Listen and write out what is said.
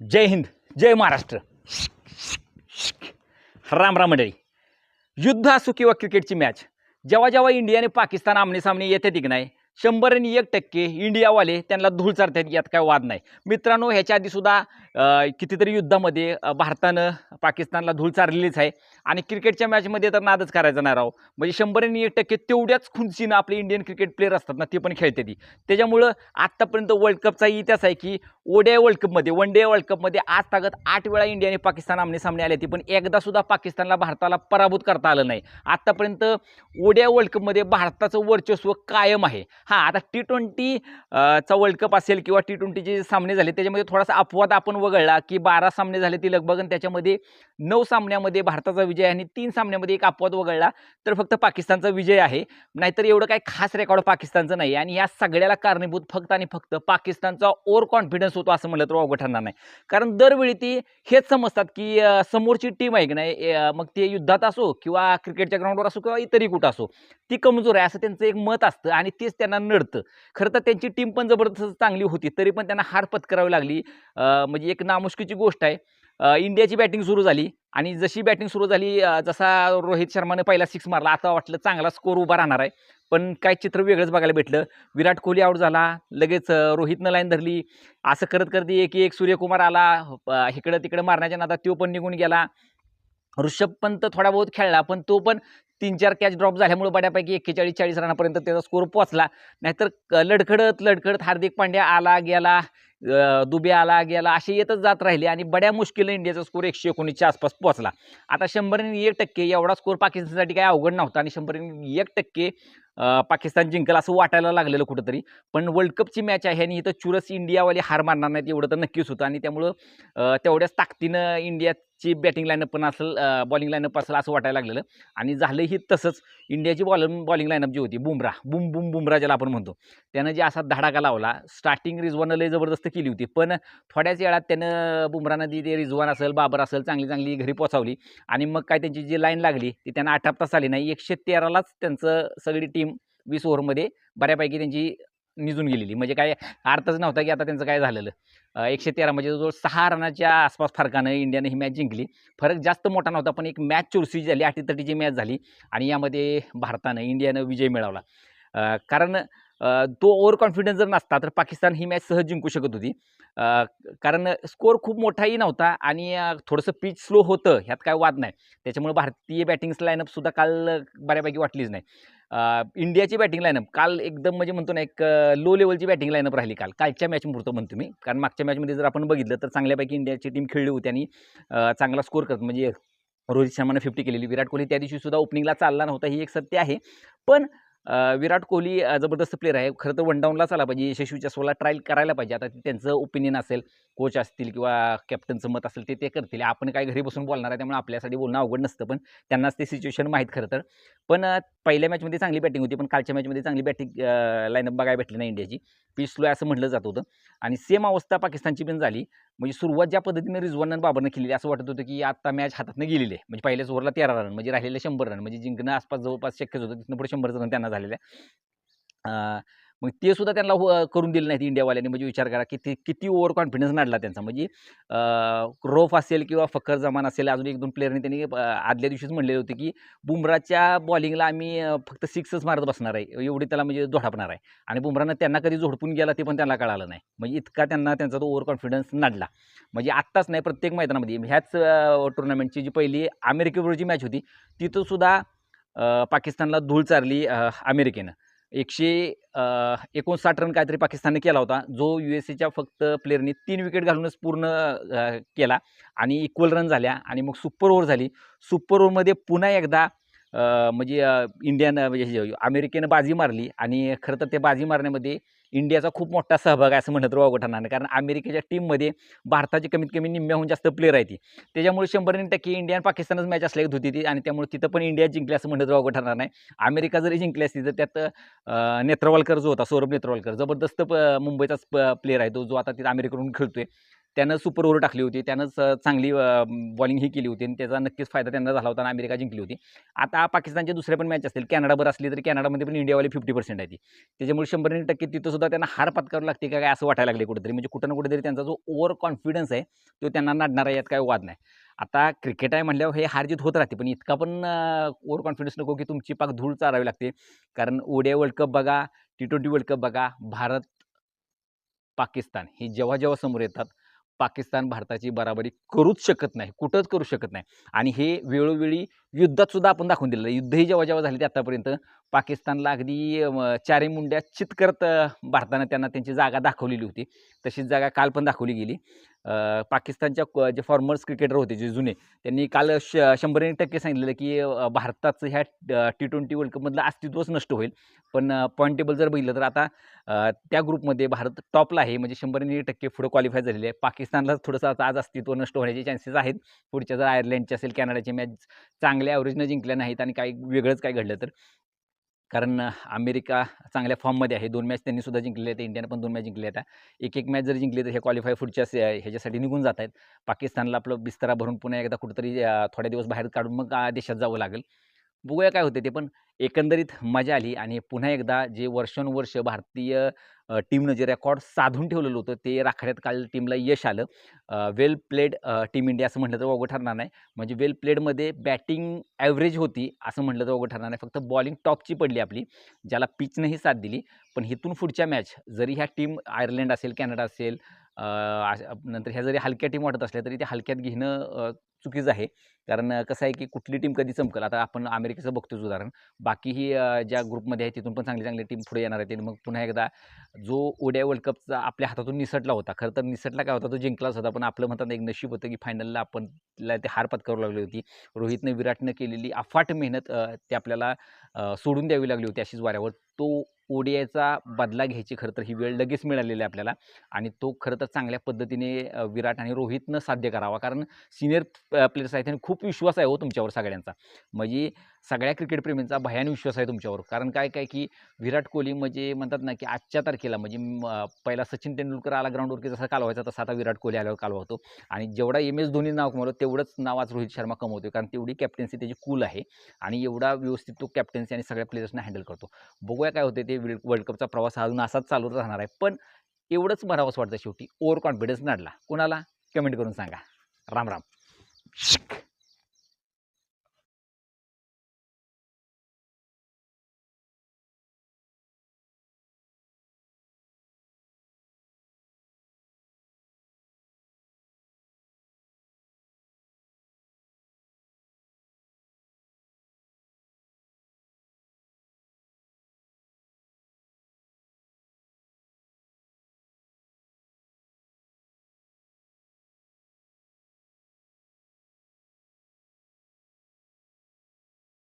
जय हिंद जय महाराष्ट्र. राम राम मंडळी. युद्ध असो किंवा क्रिकेटची मॅच. जेव्हा जेव्हा इंडिया आणि पाकिस्तान आमने सामने येते की नाही शंभर आणि एक टक्के इंडियावाले त्यांना धूळ चारतात यात काय वाद नाही. मित्रांनो ह्याच्या आधीसुद्धा कितीतरी युद्धामध्ये भारतानं पाकिस्तानला धूळ चारलेलीच आहे. आणि क्रिकेटच्या मॅचमध्ये तर नादच करायचा नाही राव. म्हणजे शंभर आणि एक टक्के तेवढ्याच खुंचीनं आपले इंडियन क्रिकेट प्लेअर असतात ना ते पण खेळते ती. त्याच्यामुळं आत्तापर्यंत वर्ल्ड कपचा इतिहास आहे की ओडे वर्ल्ड कपमध्ये वन डे वर्ल्ड कपमध्ये आज तागत आठ वेळा इंडिया आणि पाकिस्तान आमने सामने आले ती पण एकदासुद्धा पाकिस्तानला भारताला पराभूत करता आलं नाही. आत्तापर्यंत ओड्या वर्ल्ड कपमध्ये भारताचं वर्चस्व कायम आहे. हां आता टी ट्वेंटी चा वर्ल्ड कप असेल किंवा टी ट्वेंटीचे सामने झाले त्याच्यामध्ये थोडासा अपवाद आपण वगळला की बारा सामने झाले ती लगभग आणि त्याच्यामध्ये नऊ सामन्यामध्ये भारताचा विजय आहे आणि तीन सामन्यामध्ये एक अपवाद वगळला तर फक्त पाकिस्तानचा विजय आहे. नाहीतर एवढं काही खास रेकॉर्ड पाकिस्तानचं नाही आणि या सगळ्याला कारणीभूत फक्त आणि फक्त पाकिस्तानचा ओव्हर कॉन्फिडन्स होतो असं म्हणलं तर अवघड ठरणार नाही. कारण दरवेळी ती हेच समजतात की समोरची टीम आहे की नाही मग ते युद्धात असो किंवा क्रिकेटच्या ग्राउंडवर असो किंवा इतरही कुठं असो ती कमजोर आहे असं त्यांचं एक मत असतं आणि तेच त्यांना नडतं. खरं तर त्यांची टीम पण जबरदस्त चांगली होती तरी पण त्यांना हार पत्करावी लागली. म्हणजे एक नामुष्कीची गोष्ट आहे. इंडियाची बॅटिंग सुरू झाली आणि जशी बॅटिंग सुरू झाली जसा रोहित शर्माने पहिला सिक्स मारला आता वाटलं चांगला स्कोर उभा राहणार आहे. पण काय चित्र वेगळंच बघायला भेटलं. विराट कोहली आऊट झाला लगेच रोहितनं लाईन धरली. असं करत करत एक एक सूर्यकुमार आला इकडं तिकडं मारण्याच्या नादात तो पण निघून गेला. ऋषभ पंत थोडा बहुत खेळला पण तो पण तीन चार कॅच ड्रॉप झाल्यामुळे बऱ्यापैकी एक्केचाळीस चाळीस रनापर्यंत त्याचा स्कोर पोचला नाहीतर क- लडखडत लडखडत हार्दिक पांड्या आला गेला दुबे आला गेला असे येतच जात राहिले आणि बड्या मुश्किल इंडियाचा स्कोर एकशे एकोणीसच्या आसपास पोहोचला. आता शंभरने एक टक्के एवढा स्कोर पाकिस्तानसाठी काय अवघड नव्हता आणि शंभर एक टक्के पाकिस्तान जिंकल असं वाटायला लागलेलं कुठंतरी. पण वर्ल्ड कपची मॅच आहे आणि इथं चुरस इंडियावाले हार मारणार नाहीत एवढं तर नक्कीच होतं आणि त्यामुळं तेवढ्याच ताकदीनं ची बॅटिंग लाईनअप पण असेल बॉलिंग लाईनअप असेल असं वाटायला लागलेलं. आणि झालंही तसंच इंडियाची बॉल बॉलिंग लाईनअप जी होती बुमरा बुम बुम बुमरा ज्याला आपण म्हणतो. त्यानं जे असा धडाका लावला स्टार्टिंग रिजवानं लय जबरदस्त केली होती. पण थोड्याच वेळात त्यानं बुमरानं जी ते रिजवान असेल बाबर असेल चांगली चांगली घरी पोचावली आणि मग काय त्यांची जी लाईन लागली ती त्यांना आटापताच आली नाही. एकशे तेरालाच त्यांचं सगळी टीम वीस ओव्हरमध्ये बऱ्यापैकी त्यांची निजून गेलेली. म्हणजे काय अर्थच नव्हता की आता त्यांचं काय झालेलं. एकशे तेरा म्हणजे जवळ सहा रनाच्या आसपास फरकानं इंडियानं ही मॅच जिंकली. फरक जास्त मोठा नव्हता पण एक मॅच चुरशी झाली अटीतटीची मॅच झाली आणि यामध्ये भारतानं इंडियानं विजय मिळवला. कारण तो ओव्हर कॉन्फिडन्स जर नसता तर पाकिस्तान ही मॅच सहज जिंकू शकत होती. कारण स्कोअर खूप मोठाही नव्हता आणि थोडंसं पिच स्लो होतं ह्यात काय वाद नाही. त्याच्यामुळे भारतीय बॅटिंग्स लाईनअपसुद्धा काल बऱ्यापैकी वाटलीच नाही. इंडियाची बॅटिंग लाईनअप काल एकदम म्हणजे म्हणतो ना एक लो लेवलची बॅटिंग लाईनअप राहिली काल. कालच्या मॅच म्हणतो मी. कारण मागच्या मॅचमध्ये जर आपण बघितलं तर चांगल्यापैकी इंडियाची टीम खेळली होती आणि चांगला स्कोर करत म्हणजे रोहित शर्मानं फिफ्टी केलेली. विराट कोहली त्या दिवशी सुद्धा ओपनिंगला चालला नव्हता ही एक सत्य आहे. पण विराट कोहली जबरदस्त प्लेअर आहे. खरं तर वन डाऊनलाच आला पाहिजे. यशस्वी चस्वाला ट्रायल करायला पाहिजे. आता ते त्यांचं ओपिनियन असेल कोच असतील किंवा कॅप्टनचं मत असेल ते ते करतील. आपण काय घरी बसून बोलणार आहे त्यामुळे आपल्यासाठी बोलणं अवघड नसतं. पण त्यांनाच ते सिच्युएशन माहीत खरं तर. पण पहिल्या मॅचमध्ये चांगली बॅटिंग होती. पण कालच्या मॅचमध्ये चांगली बॅटिंग लाईनअप बघायला भेटली नाही इंडियाची. पीच स्लो असं म्हटलं जात होतं. आणि सेम अवस्था पाकिस्तानची पण झाली. म्हणजे सुरुवात ज्या पद्धतीने रिजवान बाबरनं केलेली असं वाटत होतं की आता मॅच हातातनं गेलेली आहे. म्हणजे पहिल्याच ओव्हरला तेरा रन म्हणजे राहिलेले शंभर रन म्हणजे जिंकणं आसपास जवळपास शक्यच होतं. तिथनं पुढे शंभर रन त्यांना झालेले झालेल्या मग ते सुद्धा त्यांना हो- करून दिलं नाहीत इंडियावाल्यांनी. म्हणजे विचार करा किती किती ओव्हर कॉन्फिडन्स नाडला त्यांचा. म्हणजे रोफ असेल किंवा फखर जमान असेल अजून एक दोन प्लेअरने त्यांनी आदल्या दिवशीच म्हणलेले होते की बुमराच्या बॉलिंगला आम्ही फक्त सिक्सच मारत बसणार आहे. एवढी त्याला म्हणजे झोडपणार आहे. आणि बुमरानं त्यांना कधी झोडपून गेला ते पण त्यांना कळालं नाही. म्हणजे इतका त्यांना त्यांचा तो ओव्हर कॉन्फिडन्स नाडला. म्हणजे आत्ताच नाही प्रत्येक मैदानामध्ये. ह्याच टुर्नामेंटची जी पहिली अमेरिकेबरोबरची मॅच होती तिथं सुद्धा पाकिस्तानला धूळ चारली अमेरिकेनं. एकशे एकोणसाठ रन काहीतरी पाकिस्तानने केला होता. जो यू एस एच्या फक्त प्लेअरने तीन विकेट घालूनच पूर्ण केला आणि इक्वल रन झाल्या आणि मग सुपर ओव्हर झाली. सुपर ओव्हरमध्ये पुन्हा एकदा म्हणजे इंडियन म्हणजे अमेरिकेनं बाजी मारली आणि खरं तर ते बाजी मारण्यामध्ये इंडियाचा खूप मोठा सहभाग आहे असं म्हणत राहू ठरणार नाही. कारण अमेरिकेच्या टीममध्ये भारताचे कमीत कमी निम्म्याहून जास्त प्लेअर आहे ती. त्याच्यामुळे शंभर टक्के इंडिया आणि पाकिस्तानच मॅच असल्या होती ती आणि त्यामुळे तिथं पण इंडिया जिंकली असं म्हणत राहू ठरणार नाही. अमेरिका जरी जिंकली असती तर त्यात नेत्रवालकर जो होता सौरभ नेत्रवालकर जबरदस्त प- मुंबईचाच प्लेअर आहे तो जो आता तिथं अमेरिकेकडून खेळतोय. त्यानं सुपर ओव्हर टाकली होती. त्यानंच चांगली बॉलिंग ही केली होती आणि त्याचा नक्कीच फायदा त्यांना झाला होता आणि अमेरिका जिंकली होती. आता पाकिस्तानच्या दुसऱ्या पण मॅच असतील. कॅनडावर असली तरी कॅनडामध्ये पण इंडियावाले फिफ्टी पर्सेंट आहे ती. त्याच्यामुळे शंभर टक्के तिथं सुद्धा त्यांना हार पत्करावी लागते का काय असं वाटायला लागले कुठेतरी. म्हणजे कुठं ना कुठेतरी त्यांचा जो ओव्हर कॉन्फिडन्स आहे तो त्यांना नाडणार आहे यात काय वाद नाही. आता क्रिकेट आहे म्हणल्यावर हे हारजित होत राहते पण इतका पण ओव्हर कॉन्फिडन्स नको की तुमची पाक धूळ चारावी लागते. कारण ओडिया वर्ल्ड कप बघा टी ट्वेंटी वर्ल्ड कप बघा भारत पाकिस्तान हे जेव्हा जेव्हा समोर येतात पाकिस्तान भारताची बराबरी करूच शकत नाही कुठंच करू शकत नाही. आणि हे वेळोवेळी युद्धात सुद्धा आपण दाखवून दिलेलं युद्धही जेव्हा जेव्हा झाली ते आतापर्यंत पाकिस्तानला अगदी चारी मुंड्या चित करत भारतानं त्यांना त्यांची जागा दाखवलेली होती. तशीच जागा काल पण दाखवली गेली. पाकिस्तानच्या जे फॉर्मर्स क्रिकेटर होते जे जुने त्यांनी काल श शंभर एक टक्के सांगितलेलं की भारताचं ह्या टी ट्वेंटी वर्ल्ड कपमधलं अस्तित्वच नष्ट होईल. पण पॉईंट टेबल जर बघितलं तर आता त्या ग्रुपमध्ये भारत टॉपला आहे म्हणजे शंभर एक टक्के पुढं क्वालिफाय झालेले आहे. पाकिस्तानला थोडंसं आता आज अस्तित्व नष्ट होण्याचे चान्सेस आहेत. पुढच्या जर आयर्लंडची असेल कॅनडाची मॅच चांगल्या ॲव्हरेजनं जिंकल्या नाहीत आणि काही वेगळंच काय घडलं तर कारण अमेरिका चांगल्या फॉर्ममध्ये आहे. दोन मॅच त्यांनी सुद्धा जिंकलेल्या आहेत. इंडियानं पण दोन मॅच जिंकल्या आहेत. एक एक मॅच जर जिंकली तर हे क्वालिफाय पुढच्या ह्याच्यासाठी निघून जात आहेत पाकिस्तानला आपलं बिस्तरा भरून पुन्हा एकदा कुठेतरी थोड्या दिवस बाहेर काढून मग देशात जावं लागेल. बघूया काय होते ते. पण एकंदरीत मजा आली आणि पुन्हा एकदा जे वर्षानुवर्ष भारतीय टीमनं जे रेकॉर्ड साधून ठेवलेलं होतं ते राखण्यात काल टीमला यश आलं. वेल प्लेड टीम इंडिया असं म्हटलं तर वावगं ठरणार नाही. म्हणजे वेल प्लेडमध्ये बॅटिंग ॲव्हरेज होती असं म्हटलं तर वावगं ठरणार नाही. फक्त बॉलिंग टॉपची पडली आपली ज्याला पिचनंही साथ दिली. पण इथून पुढच्या मॅच जरी ह्या टीम आयर्लंड असेल कॅनडा असेल नंतर ह्या जरी हलक्या टीम वाटत असल्या तरी त्या हलक्यात घेणं चुकीचं आहे. कारण कसं आहे की कुठली टीम कधी चमकल आता आपण अमेरिकेचं बघतोच उदाहरण. बाकीही ज्या ग्रुपमध्ये आहे तिथून पण चांगली चांगली टीम पुढे येणार आहे मग पुन्हा एकदा जो ओडिया वर्ल्ड कपचा आपल्या हातातून निसटला होता. खरं तर निसटला काय होता? तो जिंकलाच होता. पण आपलं म्हणतात एक नशीब होतं की फायनलला आपण ते हार पत्करू लागली होती. रोहितनं विराटनं केलेली अफाट मेहनत ते आपल्याला सोडून द्यावी लागली होती अशीच वाऱ्यावर. तो ओडियाचा बदला घ्यायची खरं तर ही वेळ लगेच मिळालेली आहे आपल्याला आणि तो खरं तर चांगल्या पद्धतीने विराट आणि रोहितनं साध्य करावा. कारण सिनियर प्लेयर्स आहेत आणि खूप विश्वास आहे हो तुमच्यावर सगळ्यांचा. म्हणजे सगळ्या क्रिकेटप्रेमींचा भयान विश्वास आहे तुमच्यावर. कारण काय काय की विराट कोहली म्हणजे म्हणतात ना की आजच्या तारखेला म्हणजे पहिला सचिन तेंडुलकर आला ग्राउंडवरती जसा कालवायचा तसा आता विराट कोहली आल्यावर कालवा होतो. आणि जेवढा एम एस धोनी नाव कमावलं तेवढंच नाव आज रोहित शर्मा कमवतोय. कारण तेवढी कॅप्टन्सी त्याची कूल आहे आणि एवढा व्यवस्थित तो कॅप्टन्सी आणि सगळ्या प्लेयर्सना हँडल करतो. बघूया काय होते ते वर्ल्ड कपचा प्रवास अजून असाच चालू राहणार आहे. पण एवढंच म्हणावंच वाटतं शेवटी. ओव्हर कॉन्फिडन्स नाडला कोणाला? कमेंट करून सांगा. राम राम.